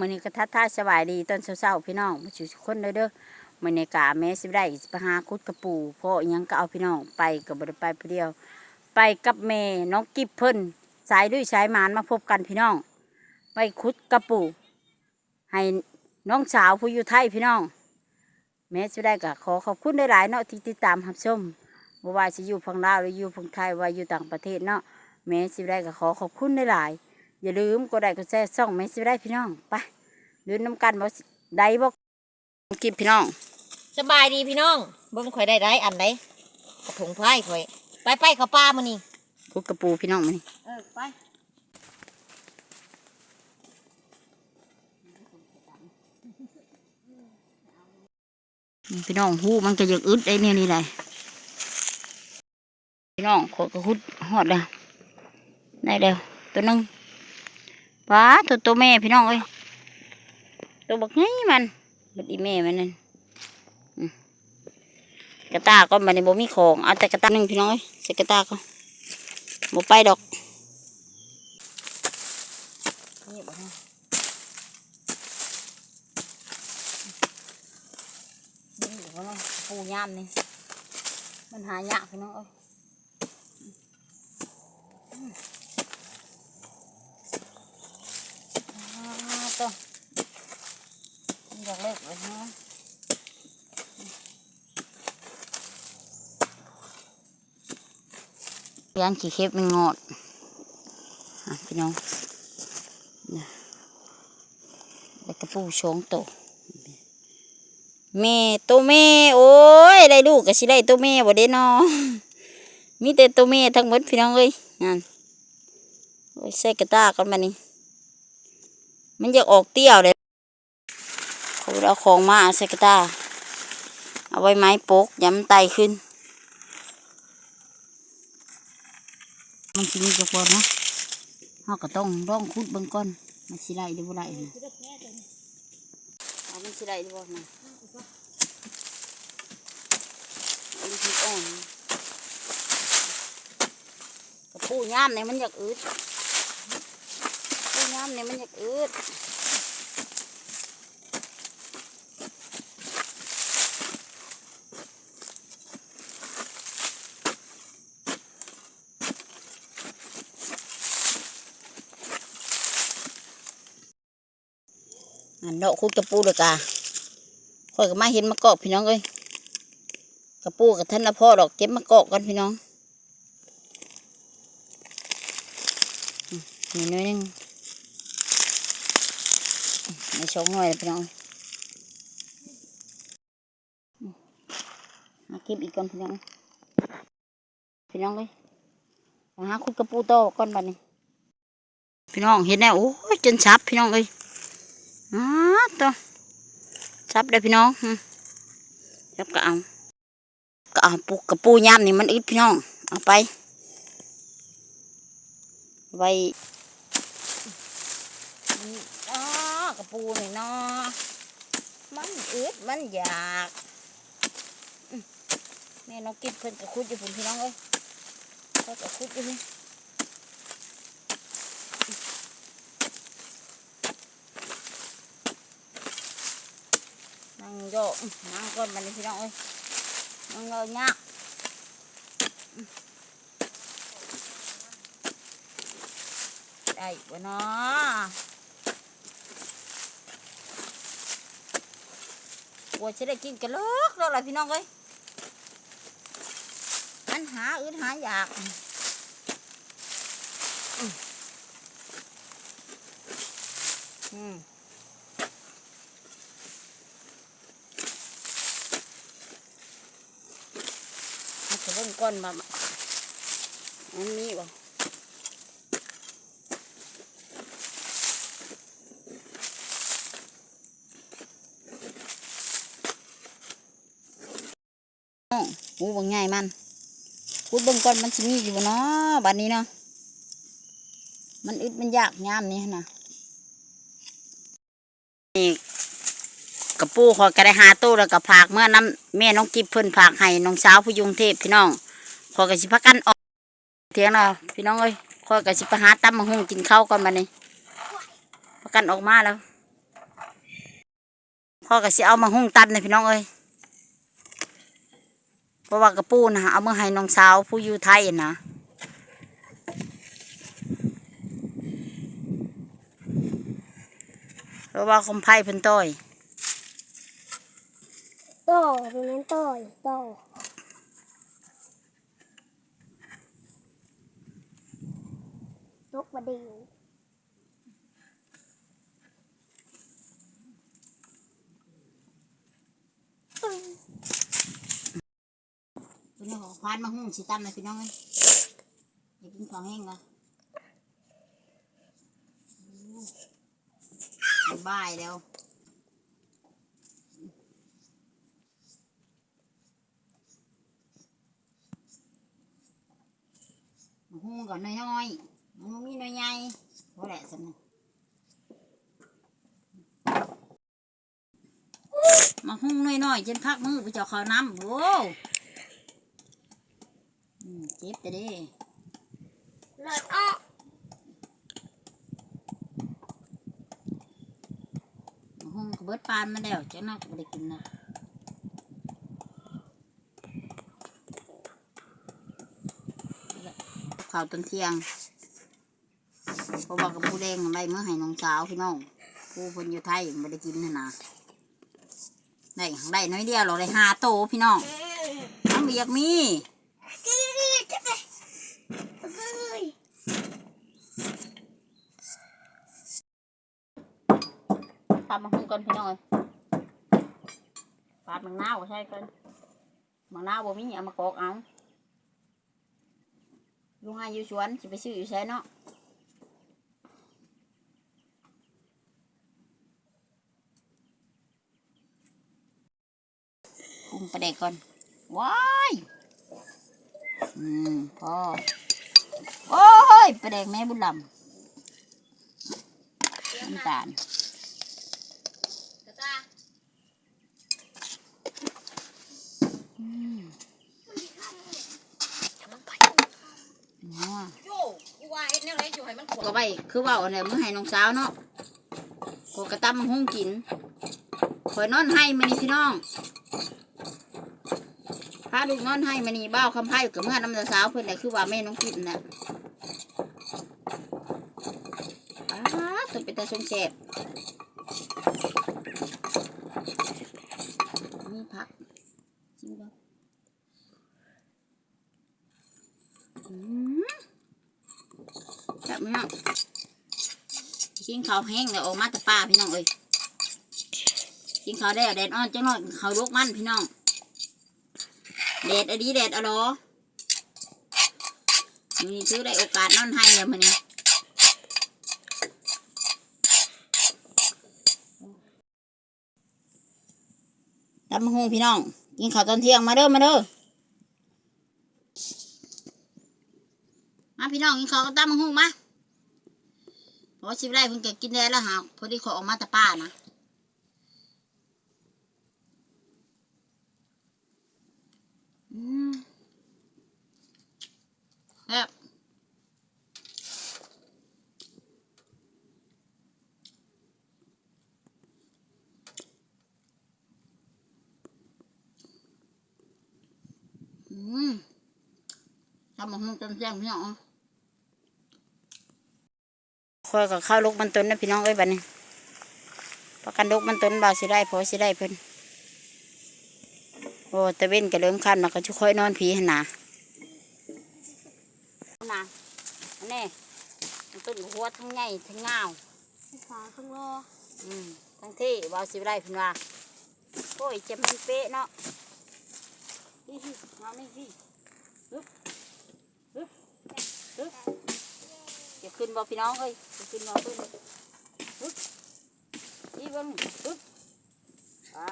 มื้อนี้ก็ทักทายสบายดีตอนเช้าๆพี่น้องมาสู่ทุกคนเด้อเด้อมื้อนี้กะแม่สิได้สิไปหาคุดกระปูเพราะอิหยังก็เอาพี่น้องไปก็บ่ได้ไปผู้เดียว ไปกับแม่น้องกิบเพิ่นสายด้วยสายมานมาพบกันพี่น้อง ไปคุดกระปูให้น้องสาวผู้อยู่ไทยพี่น้อง แม่สิได้ก็ขอขอบคุณหลายๆเนาะที่ติดตามรับชมบ่ว่าสิอยู่ฝั่งลาวหรืออยู่ฝั่งไทยว่าอยู่ต่างประเทศเนาะแม่สิได้ก็ขอขอบคุณหลายๆอย่าลืมกดไลค์กดแชร์ช่องแม่สิได้พี่น้องไป ดูน้ำกันบ่สิได้บ่กินพี่น้อง สบายดีพี่น้องเบิ่งข่อยได้ไรอันใดกระถงพายข่อย ไปไปเขาป้ามานี่คุดกระปูพี่น้องมานี่เออไปนี่พี่น้องหูมันก็ยังอึดได้เนี่ยนี่แหละพี่น้องขอยก็คุดหอดแล้วได้แล้วตัวหนึงว้าตัวตัวแม่พี่น้องเอ้ย ตัวบักไงมันบัดอีแม่มันนั่นกระตาก็มันในบ่มีของ เอาแต่กระตาหนึ่งพี่น้องเอ้ยใส่กระตาก็บ่ไปดอกนี่บ่ฮะนี่อยู่ข้างนอกปูยามนี่มันหายากพี่น้องเอ้ยอืมอ่าตัว อยากเลิกเลยฮะยานขี้เข็บมันงอดพี่น้องแล้วก็ปูชงโตแม่ตัวแม่โอ้ยได้ลูกก็สิได้ตัวแม่บ่ได้นาะมีแต่ตัวแม่ทั้งหมดพี่น้องเอ้ยนั่นใส่กระตากันมานี่มันอยากออกเตี้ยวเลย เขาเอาของมาใส่กตาเอาไว้ไม้ปกย้ำไตขึ้น มันสิมีจักบ่เนะเฮาก็ต้องร้องคุดเบิ่งก่อนมันสิได้หรือบ่ได้นะเอามันสิได้หรือบ่นะอันนี้อ่อนกระปูย่ามเนี่ยมันอยากอืดปูย่ามเนี่ยมันอยากอืด อันเดอกคุดกระปูเลยกาค่อยก็มาเห็นมะกอกพี่น้องเอ้ยกระปูกับท่านละพ่อดอกเก็บมะกอกกันพี่น้องมนี่น้อยนึงอืมในช่องหน่อยพี่น้องมาเก็บอีกก่อนพี่น้อง พี่น้องเลยมาหาคุดกระปูโตก่อนบัดนี้ พี่น้องเห็นแล้วโอ้ยจนชับพี่น้องเลย อ้าตัวชับเลยพี่น้องอืมชับก็เอาก็เอาปูกระปูยามนี่มันอึดพี่น้อง เอาไป ไว้อ๋อกระปูนี่เนาะมันอึดมันอยากแม่น้องกินเพิ่นกระคุดอยู่พุ่นพี่น้องเอ้ยเพิ่นกระคุดอยู่นี่ โยนั่งก้นมันนี่พี่น้องเอ้ยนั่งเงยงักได้บ่เนาะกลัวจะได้กินกันเลิกแล้วล่ะพี่น้องเอ้ยมันหาอื่นหาอยากอืมอืม มันจะ เบิ่งก้อนมามันมีบ่น้องหูบางใหญ่มันพูดเบิ่งก้อนมันสิมีอยู่บ่เนาะบัดนี้เนาะมันอึดมันยากยามนี้นะนี่ กระปูขอยก็ได้หาตู้แล้วก็ผากเมื่อน้ำแม่น้องกิบเพิ่นผากให้น้องสาวผู้ยุงเทพพี่น้องขอยก็สิพักกันออกเถียงเราพี่น้องเอ้ยขอยก็สิไปหาตำมมะฮุ่งกินข้าวก่อนบัดนี้พักกันออกมาแล้วพ่อก็สิเอามาหุ้งตัดนะพี่น้องเอ้ยเพราะว่ากระปูนะเอามาให้น้องสาวผู้อยู่ไทยนะเพราะว่าคมไพ่เพิ่นต้อย โตตรงนั้นโตอยู่โตกมาดีพี่น้องพานมาหุ้งสิตั้มเลยพี่น้องเอ้ยอยากินของแห้งละบายแล้ว หุ้งก่อนน้อยๆมันบ่มีน้อยใหญ่เพราะแหละสนะมาหุ้งน้อยๆจนพักมือไปเจาะข้าวน้ำโว้อืมเจ็บแต่เด้เลยอ้อห้องก็เบิดปานมาแล้วจังนักบ่ได้กินนะ ข้าวตอนเที่ยงเพราะว่ากับผู้แดงได้เมื่อให้น้องสาวพี่น้องผู้คนอยู่ไทยไม่ได้กินนะนะได้ได้น้อยเดียวเราได้ห้าโตพี่น้องน้ำเบียกมีปาดมังคุดก่อนพี่น้องเอ้ยปาดมังนาวใช่ก่อนมังนาวบ่มีเอามากอกเอา ลุงให้อยู่สวนสิไปซื้ออยู่ใช่เนาะปรุงประเด็กก่อน ว้าย อืมพอโอ้ยประเด็กแม่บุญลำน้ำตาลอ๋อ โย่กูว่า เฮ็ดแนวไหนอยู่ให้มันขวก็ไปคือว่าเนี่ยมึงให้น้องสาวเนาะกูกระตั้มหุ้งกินข่อยนอนให้มานี่พี่น้องพาลูกนอนให้มานี่บ้าคำไพ่กับเมื่อน้ำตาสาวเพื่อนแต่คือว่าแม่น้องกินน่ะอ้าตัวเป็นตาทรงแสบนี่พักชิมดูอืม แบบนี้กิน ข้าวแห้งแล้วออกมาแต่ป่าพี่น้องเอ้ยกินข้าวได้แดดอ่อนจังหน่อยข้าวลวกมันพี่น้องแดดอดีแดดอะรอมีซื้อได้โอกาสนอนให้แล้วมันนี่ตำหูพี่น้อง กินข้าวตอนเที่ยงมาเด้อมาเด้อมาพี่น้องกินข้าวกับตำหูมา เพราะว่าชิบไรเพิ่งจะกินได้แล้วฮะพอดีขอออกมาแต่ป้านะอืมแบบอืมทำมาหุ้งจนแจ้งพี่น้องค อยกับข้าวลูกมันต้นนะพี่น้องเอ้ยบัดนี้ประกันลูกมันต้นบ่าวสิได้พอสิได้เพิ่นโอ้ตะเว้นก็เริ่มค่ำแล้วก็จะค่อยนอนผีหนนาหนาอันนี้มันต้นหัวทั้งใหญ่ทั้งเงาวขาข้างรออืมทั้งที่บ่าวสิได้เพิ่นว่าโอ้ยเจ็บมันเป๊ะเนาะนี่พี่มานี่พี่ฮึบฮึบฮึบ เก็บขึ้นบ่พี่น้องเอ้ยเก็บขึ้นบ่ขึ้นฮึบนี่เบิ่งฮึบอ่า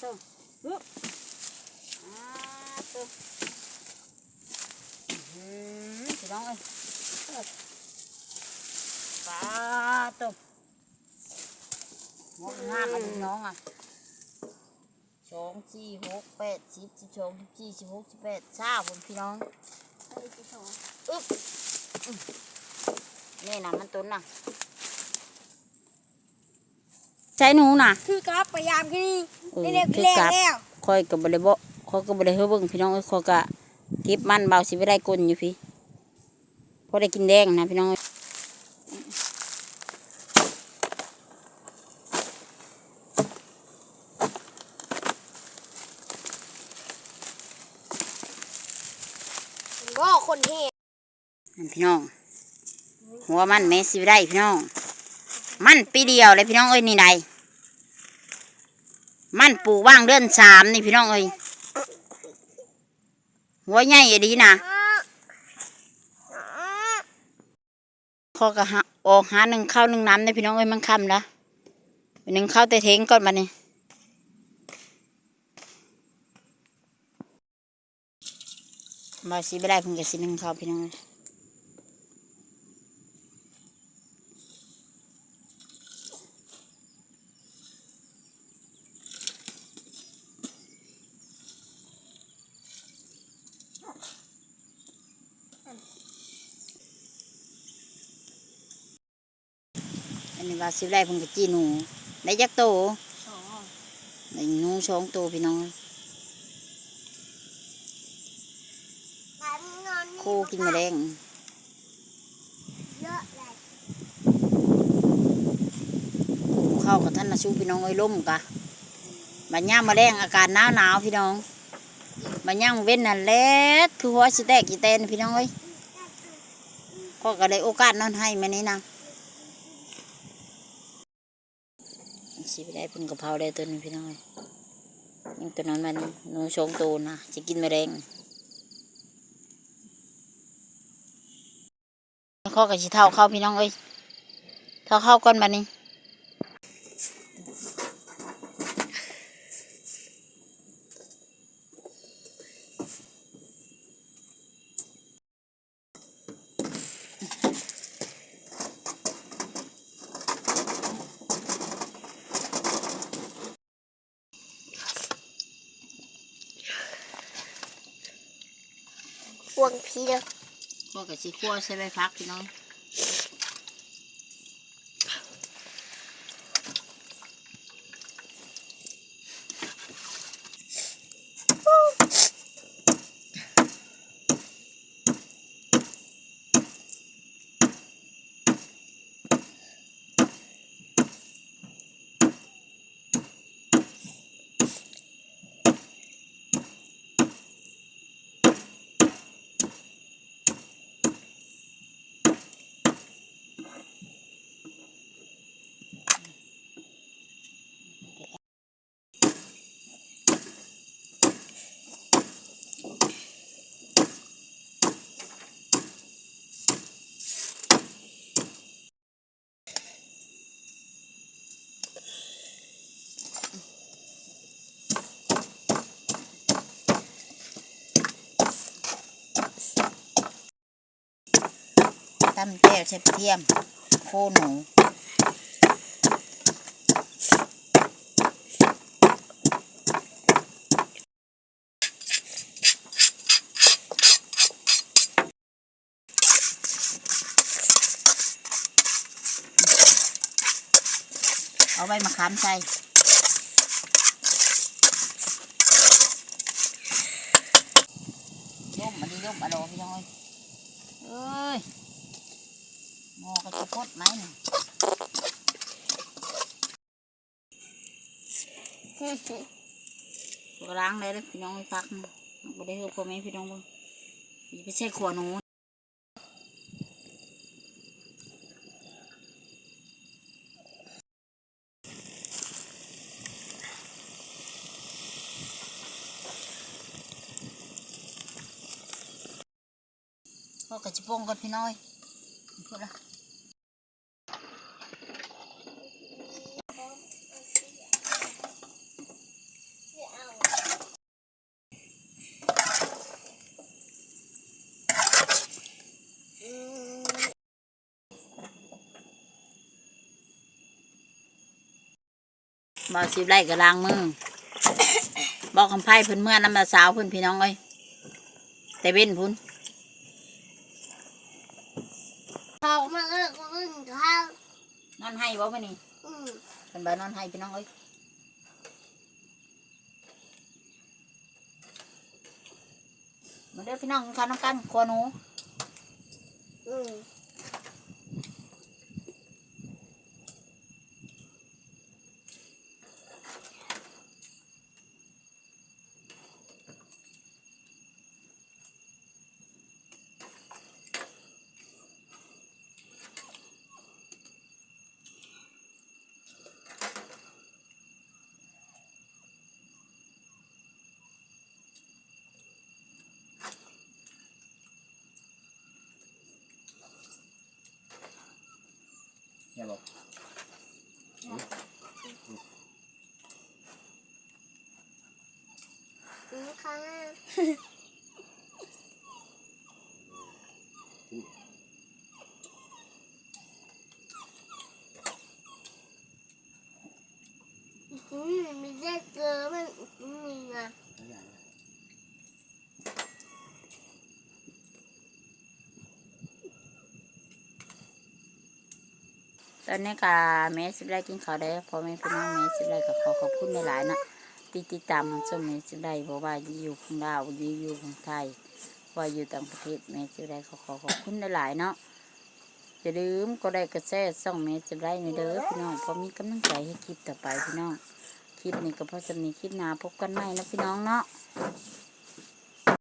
ตัวฮึบอ่าตัวอืมพี่น้องเอ้ยปลาตัวงดงามอะพี่น้องอะสองสี่หกแปดสิบสิบสองสิบสี่สิบหกสิบแปดเช้าผมพี่น้องไอ้ที่สองอึ๊บอืม นี่นะมันตุนนะใช้หนูน่ะคือกราฟพยายามที่นี่เออเรียกคือแรกกราฟแล้วคอยกับบริบคอยกับบริเฮาเบิ่งพี่น้องเอ้ยคอยกะเก็บมันเบาสิไม่ได้กลนอยู่พี่พอได้กินแดงนะพี่น้องเอ้ยก็คนเฮนั่นพี่น้อง หัวมันแม่สิไม่ได้พี่น้อง มันปีเดียวเลยพี่น้องเอ้ยนี่ใดมันปลูกว่างเดือนสามนี่พี่น้องเอ้ยหัวใหญ่อะดีนะพอกะหาออกหาหนึ่งข้าวหนึ่งน้ำในพี่น้องเอ้ยมันค่ำล้วหนึ่งข้าวแต่เทงก่อนมานี่มาสิไม่ได้เพิ่งจะสิหนึ่งข้าวพี่น้องเอ้ย ว่าสิได้เพิ่งจะจีหนู ได้ยักโตได้หนูสองโตพี่น้องคู่กินแมลงเยอะเลยคู่เข้ากับท่านนะชูพี่น้องไอ้ยล่มกะบัดย่ามแมลงอากาศหนาวหนาวๆพี่น้องบัดย่างเว้นนั่นแหละคือหัวสิแตกกี่เตนพี่น้องเอ้ยก็ก็ได้โอกาสนอนให้มานี้นะ สิไปได้เพิ่นกะเพราได้ตัวนี้พี่น้องเอ้ยยังตัวนั้นมันหนูชงตูนะจะกินแมลงข้อกับชิเท่าเข้าพี่น้องเอ้ยเท่าเข้าก่อนบัดนี้ พวงพีเด้อ ข้อ กับซีคั่วใส่ใบพักพี่น้อง ตำแก้วใส่กระเทียม โคหนูเอาใบมะขามใส่ร่มอันนี้ร่มอะโลพี่น้อยเอ้ย งอกระพดไหมนี่พวกล้างเลยเลยพี่น้องไม่พักนะบ่ได้เฮือพ่อแม่พี่น้องบ่ไปใช้ขวหนูพอกระชิปงกันพี่น้อยพูดละ บ่สิบไร่กับล้างมือ บอกคำไพ่เพิ่นเมื่อน้ำมาสาวเพิ่นพี่น้องเอ้ยแต่เว้นพุ่นเขามาเลิกก็ขึ้นข้าวนอนให้บ่มานี่อืมเป็นใบนอนให้พี่น้องเอ้ยมาเด้อพี่น้องกินข้าวน้ำกันครัวหนูอืม อย่าบอก อืมค่ะอืมมีเด็กเกลือมันอืมอะ ต อนนี้ค่ะแม่สิบได้กินข้าวได้พอแม่พี่น้องแม่สิบได้ก็ขอขอบคุณหลายๆนะที่ติดตามมันชมแม่สิบได้บอกว่าอยู่ของลาวอยู่อยู่ของไทย ว่าอยู่ต่างประเทศแม่สิบได้ขอขอขอบคุณหลายๆเนาะอย่าลืมก็ได้กระแสส่องแม่สิบได้ในเด้อพี่น้องเพอมีกำลังใจให้คลิปต่อไปพี่น้องคลิปนี้ก็เพราะจะมีคลิปหน้าพบกันใหม่นะพี่น้องเนาะ